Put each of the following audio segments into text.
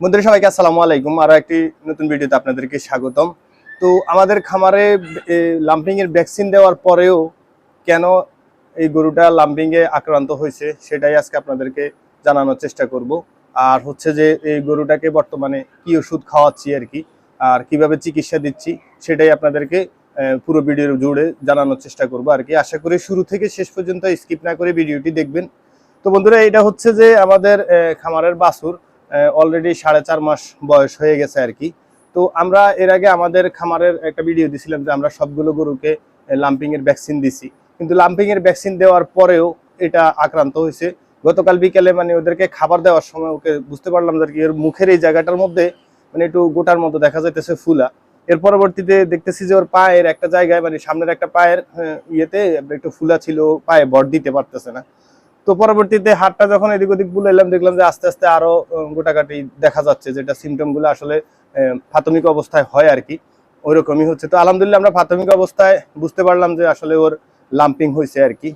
বন্ধুরা, সবাইকে আসসালামু আলাইকুম। আরও একটি নতুন ভিডিওতে আপনাদেরকে স্বাগতম। তো আমাদের খামারে লাম্পিং এর ভ্যাকসিন দেওয়ার পরেও কেন এই গরুটা লাম্পিং এ আক্রান্ত হয়েছে, সেটাই আজকে আপনাদেরকে জানানোর চেষ্টা করব। আর হচ্ছে যে, এই গরুটাকে বর্তমানে কি ওষুধ খাওয়াচ্ছি আর কি, আর কীভাবে চিকিৎসা দিচ্ছি, সেটাই আপনাদেরকে পুরো ভিডিওর জুড়ে জানানোর চেষ্টা করব আর কি। আশা করি শুরু থেকে শেষ পর্যন্ত স্কিপ না করে ভিডিওটি দেখবেন। তো বন্ধুরা, এটা হচ্ছে যে আমাদের খামারের বাছুর। অলরেডি সাড়ে চার মাস বয়স হয়ে গেছে আর কি। তো আমরা এর আগে আমাদের খামারের একটা ভিডিও দিছিলাম যে আমরা সবগুলো গরুকে লাম্পিং এর ভ্যাকসিন দিছি। কিন্তু লাম্পিং এর ভ্যাকসিন দেওয়ার পরেও এটা আক্রান্ত হয়েছে। গতকাল বিকেলে মানে ওদেরকে খাবার দেওয়ার সময় ওকে বুঝতে পারলাম যে কি ওর মুখের এই জায়গাটার মধ্যে মানে একটু গোটার মতো দেখা যাইতেছে ফুলা। এর পরবর্তীতে দেখতেছি যে ওর পায়ের একটা জায়গায় মানে সামনের একটা পায়ের ইয়েতে একটু ফুলা ছিল, পায়ে বট দিতে পারতেছে না। তো পরবর্তীতে হাতটা যখন এদিক ওদিক বুলাইলাম, দেখলাম যে আস্তে আস্তে আরও গোটাকাটি দেখা যাচ্ছে যেটা সিমটমগুলো আসলে প্রাথমিক অবস্থায় হয় আর কি। ওইরকমই হচ্ছে। তো আলহামদুলিল্লাহ আমরা প্রাথমিক অবস্থায় বুঝতে পারলাম যে আসলে ওর লাম্পিং হয়েছে আর কি।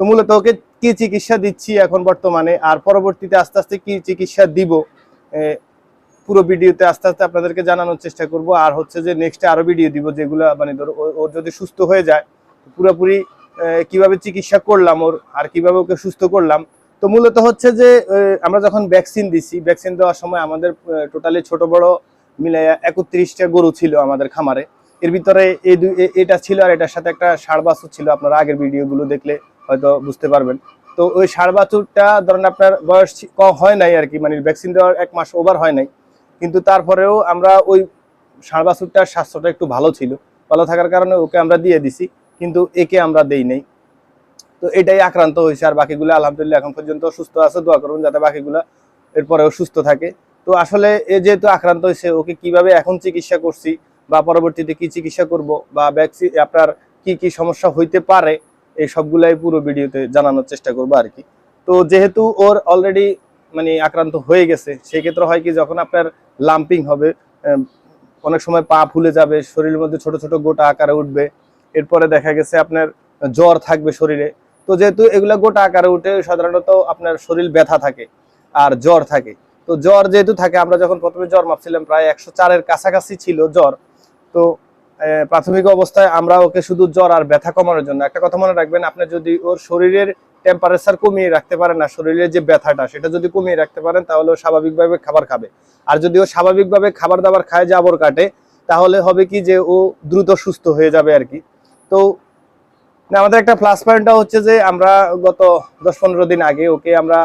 তো মূলত ওকে কি চিকিৎসা দিচ্ছি এখন বর্তমানে, আর পরবর্তীতে আস্তে আস্তে কি চিকিৎসা দিব পুরো ভিডিওতে আস্তে আস্তে আপনাদেরকে জানানোর চেষ্টা করব। আর হচ্ছে যে নেক্সটে আরও ভিডিও দিব যেগুলো মানে ধরো ও- ও যদি সুস্থ হয়ে যায় পুরোপুরি কীভাবে চিকিৎসা করলাম ওর, আর কীভাবে ওকে সুস্থ করলাম। তো মূলত হচ্ছে যে আমরা যখন ভ্যাকসিন দিছি ভ্যাকসিন দেওয়ার সময় আমাদের টোটালি ছোট বড় মিলে একত্রিশটা গরু ছিল আমাদের খামারে। এর ভিতরে এই দুই এটা ছিল আর এটার সাথে একটা ষাড় বাছুর ছিল, আপনারা আগের ভিডিওগুলো দেখলে হয়তো বুঝতে পারবেন। তো ওই ষাড় বাছুরটা ধরেন আপনার বয়স কম হয় নাই আর কি মানে ভ্যাকসিন দেওয়ার এক মাস ওভার হয় নাই। কিন্তু তারপরেও আমরা ওই ষাড় বাছুরটার স্বাস্থ্যটা একটু ভালো ছিল। ভালো থাকার কারণে ওকে আমরা দিয়ে দিছি। কিন্তু একে আমরা দেই নাই। তো এটাই আক্রান্ত হয়েছে আর বাকিগুলো আলহামদুলিল্লাহ এখন পর্যন্ত সুস্থ আছে, দোয়া করুন যাতে বাকিগুলো এরপরেও সুস্থ থাকে। তো আসলে এ যেহেতু আক্রান্ত হয়েছে, ওকে কীভাবে এখন চিকিৎসা করছি বা পরবর্তীতে কি চিকিৎসা করব বা ভ্যাকসিন আপনার কি কি সমস্যা হইতে পারে, এই সবগুলাই পুরো ভিডিওতে জানানোর চেষ্টা করব আর কি। তো যেহেতু ওর অলরেডি মানে আক্রান্ত হয়ে গেছে, সেই ক্ষেত্রে হয় কি যখন আপনার লাম্পিং হবে অনেক সময় পা ফুলে যাবে, শরীরের মধ্যে ছোট ছোট গোটা আকারে উঠবে এরপরে দেখা গেছে আপনার জ্বর থাকবে শরীরে। তো যেহেতু এগুলো গোটা আকারে উঠে সাধারণত আপনার শরীর ব্যথা থাকে আর জ্বর থাকে। তো জ্বর যেহেতু থাকে, আমরা যখন প্রথমে জ্বর মাপছিলাম, প্রায় একশো চারের কাছাকাছি ছিল জ্বর। তো প্রাথমিক অবস্থায় আমরা ওকে শুধু জ্বর আর ব্যথা কমানোর জন্য। একটা কথা মনে রাখবেন, আপনি যদি ওর শরীরের টেম্পারেচার কমিয়ে রাখতে পারেন না, শরীরের যে ব্যথাটা, সেটা যদি কমিয়ে রাখতে পারেন, তাহলে ও স্বাভাবিকভাবে খাবার খাবে। আর যদি ও স্বাভাবিকভাবে খাবার দাবার খায় জাবর কাটে, তাহলে হবে কি যে ও দ্রুত সুস্থ হয়ে যাবে আর কি। তো আমাদের একটা প্লাস পয়েন্টটা হচ্ছে যে আমরা গত দশ পনেরো দিন আগে ওকে আমরা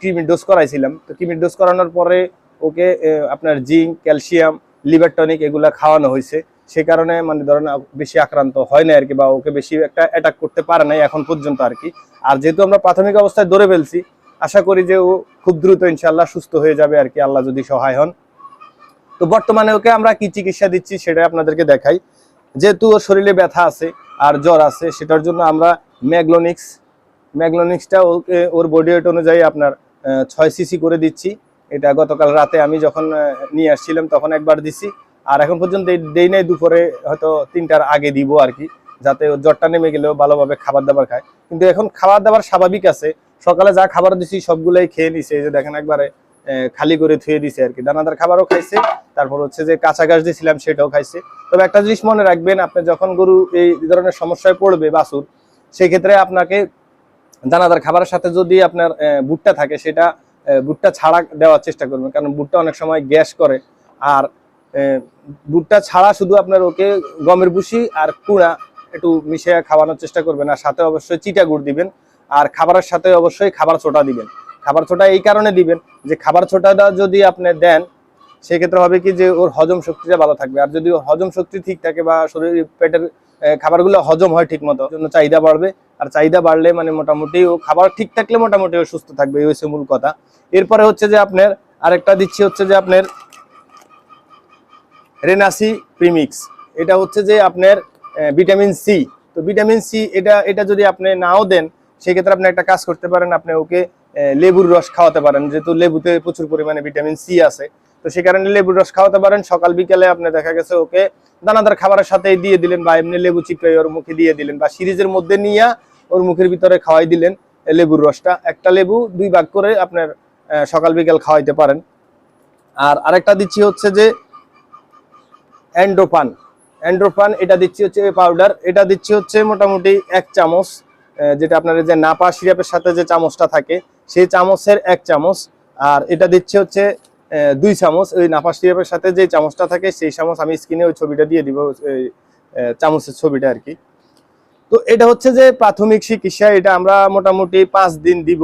ক্রিমির ডোজ করাইছিলাম। তো ক্রিমির ডোজ করানোর পরে ওকে আপনার জিঙ্ক, ক্যালসিয়াম, লিভার টনিক এগুলা খাওয়ানো হয়েছে। সে কারণে মানে ধরেন বেশি আক্রান্ত হয় না আর কি বা ওকে বেশি একটা অ্যাটাক করতে পারে নাই এখন পর্যন্ত আর কি। আর যেহেতু আমরা প্রাথমিক অবস্থায় ধরে ফেলছি, আশা করি যে ও খুব দ্রুত ইনশাল্লাহ সুস্থ হয়ে যাবে আর কি, আল্লাহ যদি সহায় হন। তো বর্তমানে ওকে আমরা কি চিকিৎসা দিচ্ছি সেটা আপনাদেরকে দেখাই। যেহেতু ওর শরীরে ব্যথা আছে আর জ্বর আছে, সেটার জন্য আমরা ম্যাগলোনিক্স, ম্যাগলোনিক্সটা ওকে, ওর বডি ওয়েট অনুযায়ী আপনার ছয় সিসি করে দিচ্ছি। এটা গতকাল রাতে আমি যখন নিয়ে আসছিলাম তখন একবার দিছি। আর এখন পর্যন্ত দেই- নাই, দুপুরে হয়তো তিনটার আগে দিব আর কি, যাতে ওর জ্বরটা নেমে গেলেও ভালোভাবে খাবার দাবার খায়। কিন্তু এখন খাবার দাবার স্বাভাবিক আছে। সকালে যা খাবার দিছি সবগুলাই খেয়ে নিছে যে দেখেন একবারে খালি করে থুয়ে দিছে আর কি। দানাদার খাবারও খাইছে, তারপর হচ্ছে যে কাঁচা ঘাস দিয়েছিলাম সেটাও খাইছে। তবে একটা জিনিস মনে রাখবেন, আপনি যখন গরু এই ধরনের সমস্যায় পড়বে বাসুর সেই ক্ষেত্রে আপনাকে দানাদার খাবারের সাথে যদি আপনার ভুট্টা থাকে, সেটা ভুট্টা ছাড়া দেওয়ার চেষ্টা করবেন। কারণ ভুট্টা অনেক সময় গ্যাস করে। আর ভুট্টা ছাড়া শুধু আপনার ওকে গমের ভুসি আর কুড়া একটু মিশিয়ে খাওয়ানোর চেষ্টা করবেন। আর সাথে অবশ্যই চিটা গুড় দিবেন। আর খাবারের সাথে অবশ্যই খাবার ছোটা দিবেন। খাবার ছোটা এই কারণে দিবেন যে, খাবার ছোটাটা যদি আপনি দেন সেক্ষেত্রে হবে কি যে ওর হজম শক্তিটা ভালো থাকবে। আর যদি ওর হজম শক্তি ঠিক থাকে বা শরীর পেটের খাবারগুলো হজম হয় ঠিক মতো জন্য চাহিদা বাড়বে। আর চাহিদা বাড়লে মানে মোটামুটি ও খাবার ঠিক থাকলে মোটামুটি ও সুস্থ থাকবে, এই হচ্ছে মূল কথা। এরপরে হচ্ছে যে আপনার আরেকটা দিচ্ছি হচ্ছে যে আপনার রেনাসি প্রিমিক্স এটা হচ্ছে যে আপনার ভিটামিন সি। তো ভিটামিন সি এটা এটা যদি আপনি নাও দেন, সেক্ষেত্রে আপনি একটা কাজ করতে পারেন, আপনি ওকে লেবুর রস খাওয়াতে পারেন। যেহেতু লেবুতে প্রচুর পরিমাণে ভিটামিন সি আছে তো সে কারণে লেবুর রস খাওয়াতে পারেন। সকাল, বিকালে আপনি দেখা গেছে ওকে দানাদার খাবারের সাথে দিয়ে দিলেন বা এমনি লেবু চিপড়ে ওর মুখে দিয়ে দিলেন বা সিরিজের মধ্যে নিয়ে ওর মুখের ভিতরে খাওয়াই দিলেন লেবুর রসটা। একটা লেবু দুই ভাগ করে আপনার সকাল, বিকাল খাওয়াইতে পারেন। আর আরেকটা দিচ্ছি হচ্ছে যে অ্যান্ড্রোপান। অ্যান্ড্রোপান, এটা দিচ্ছি হচ্ছে পাউডার এটা দিচ্ছি হচ্ছে মোটামুটি এক চামচ যেটা আপনার যে নাপা সিরাপের সাথে যে চামচটা থাকে, সেই চামচের এক চামচ। আর এটা দিচ্ছে হচ্ছে দুই চামচ। ওই নাপা সিরাপের সাথে যে চামচটা থাকে, সেই চামচ আমি স্ক্রিনে ওই ছবিটা দিয়ে দিব চামচের ছবিটা আর কি। তো এটা হচ্ছে যে প্রাথমিক চিকিৎসা, এটা আমরা মোটামুটি পাঁচ দিন দিব।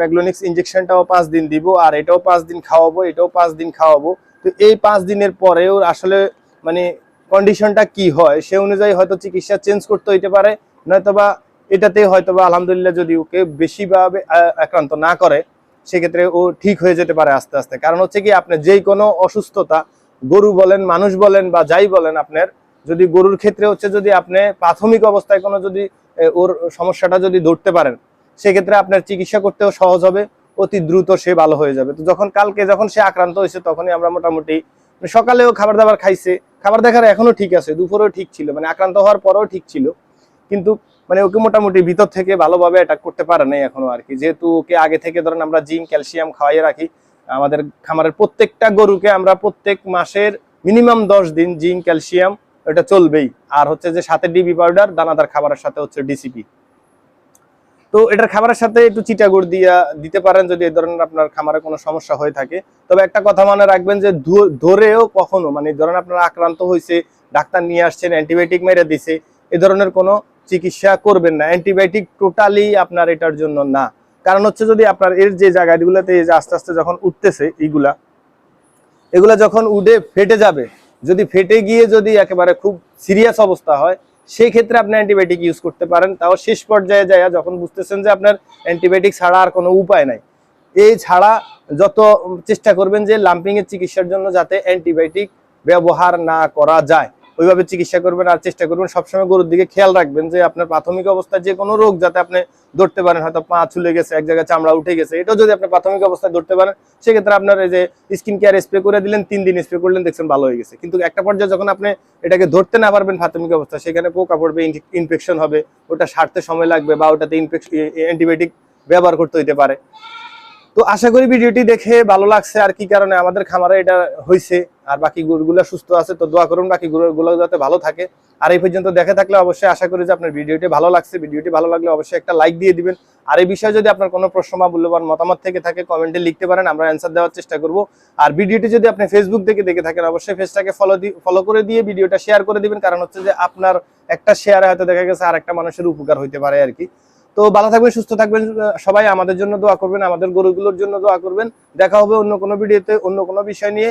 ম্যাগলোনিক্স ইঞ্জেকশনটাও পাঁচ দিন দিব, আর এটাও পাঁচ দিন খাওয়াবো, এটাও পাঁচ দিন খাওয়াবো। তো এই পাঁচ দিনের পরেও আসলে মানে কন্ডিশনটা কি হয়, সে অনুযায়ী হয়তো চিকিৎসা চেঞ্জ করতে হইতে পারে। নয়তোবা এটাতে হয়তোবা আলহামদুলিল্লাহ যদি ওকে বেশিভাবে আক্রান্ত না করে সেক্ষেত্রে ও ঠিক হয়ে যেতে পারে আস্তে আস্তে। কারণ হচ্ছে কি, আপনি যেই কোনো অসুস্থতা, গরু বলেন, মানুষ বলেন বা যাই বলেন আপনার, যদি গরুর ক্ষেত্রে হচ্ছে যদি আপনি প্রাথমিক অবস্থায় কোনো যদি ওর সমস্যাটা যদি ধরতে পারেন, সেক্ষেত্রে আপনার চিকিৎসা করতেও সহজ হবে, অতি দ্রুত সে ভালো হয়ে যাবে। তো যখন কালকে যখন সে আক্রান্ত হয়েছে, তখনই আমরা মোটামুটি মানে সকালেও খাবার দাবার খাইছে, খাবার দেখার এখনও ঠিক আছে, দুপুরেও ঠিক ছিল মানে আক্রান্ত হওয়ার পরেও ঠিক ছিল। কিন্তু মানে ওকে মোটামুটি ভিতর থেকে ভালোভাবে অ্যাটাক করতে পারে নাই এখনও আর কি। যেহেতু ওকে আগে থেকে ধরেন আমরা জিম ক্যালসিয়াম খাওয়াইয়ে রাখি, আমাদের খামারের প্রত্যেকটা গরুকে আমরা প্রত্যেক মাসের মিনিমাম দশ দিন জিঙ্ক, ক্যালসিয়াম এটা চলবেই। আর হচ্ছে যে সাথে ডিবি পাউডার দানাদার খাবারের সাথে হচ্ছে ডিসিপি তো এটার খাবারের সাথে একটু চিটাগুড় দিয়া দিতে পারেন যদি এই ধরনের আপনার খামারে কোনো সমস্যা হয়ে থাকে। তবে একটা কথা মনে রাখবেন যে ধরেও কখনো মানে ধরেন আপনার আক্রান্ত হয়েছে ডাক্তার নিয়ে আসছেন অ্যান্টিবায়োটিক মেরে দিছে, এ ধরনের কোনো চিকিৎসা করবেন না। অ্যান্টিবায়োটিক টোটালি আপনার এটার জন্য না। কারণ হচ্ছে যদি আপনার এর যে জায়গাগুলোতে এই যে আস্তে আস্তে যখন উঠতেছে এইগুলা, এগুলা যখন উঠে ফেটে যাবে, যদি ফেটে গিয়ে যদি একেবারে খুব সিরিয়াস অবস্থা হয় সেই ক্ষেত্রে আপনি অ্যান্টিবায়োটিক ইউজ করতে পারেন। তাও শেষ পর্যায়ে যায় যখন বুঝতেছেন যে আপনার অ্যান্টিবায়োটিক ছাড়া আর কোনো উপায় নাই। এই ছাড়া যত চেষ্টা করবেন যে লাম্পিং এর চিকিৎসার জন্য যাতে অ্যান্টিবায়োটিক ব্যবহার না করা যায়। ওইভাবে চিকিৎসা করবেন আর চেষ্টা করবেন। সবসময় গরুর দিকে খেয়াল রাখবেন যে আপনার প্রাথমিক অবস্থায় যে কোনো রোগ যাতে আপনি ধরতে পারেন, হয়তো পা ছুলে গেছে, এক জায়গায় চামড়া উঠে গেছে, এটাও যদি আপনি প্রাথমিক অবস্থায় ধরতে পারেন, সেক্ষেত্রে আপনার এই যে স্কিন কেয়ার স্প্রে করে দিলেন, তিন দিন স্প্রে করলেন, দেখছেন ভালো হয়ে গেছে। কিন্তু একটা পর্যায়ে যখন আপনি এটাকে ধরতে না পারবেন প্রাথমিক অবস্থা সেখানে পোকা পড়বে ইনফেকশন হবে, ওটা সারতে সময় লাগবে বা ওটাতে ইনফেকশন অ্যান্টিবায়োটিক ব্যবহার করতে হইতে পারে। তো আশা করি ভিডিওটি দেখে ভালো লাগছে। আর কি কারণে আমাদের খামারে এটা হয়েছে আর বাকি গরুগুলো সুস্থ আছে, তো দোয়া করুন বাকি গরুগুলো যাতে ভালো থাকে। আর এই পর্যন্ত দেখে থাকলে অবশ্যই আশা করি যে আপনার ভিডিওটি ভালো লাগছে। ভিডিওটি ভালো লাগলে অবশ্যই একটা লাইক দিয়ে দিবেন। আর এই বিষয়ে যদি আপনার কোনো প্রশ্ন বা মূল্যবান মতামত থেকে থাকে কমেন্টে লিখতে পারেন, আমরা অ্যান্সার দেওয়ার চেষ্টা করব। আর ভিডিওটি যদি আপনি ফেসবুক থেকে দেখে থাকেন, অবশ্যই পেজটাকে ফলো ফলো করে দিয়ে ভিডিওটা শেয়ার করে দিবেন। কারণ হচ্ছে যে আপনার একটা শেয়ারে হয়তো দেখা গেছে আর একটা মানুষের উপকার হইতে পারে আর কি। তো ভালো থাকবেন, সুস্থ থাকবেন সবাই আমাদের জন্য দোয়া করবেন, আমাদের গরুগুলোর জন্য দোয়া করবেন। দেখা হবে অন্য কোনো ভিডিওতে, অন্য কোনো বিষয় নিয়ে।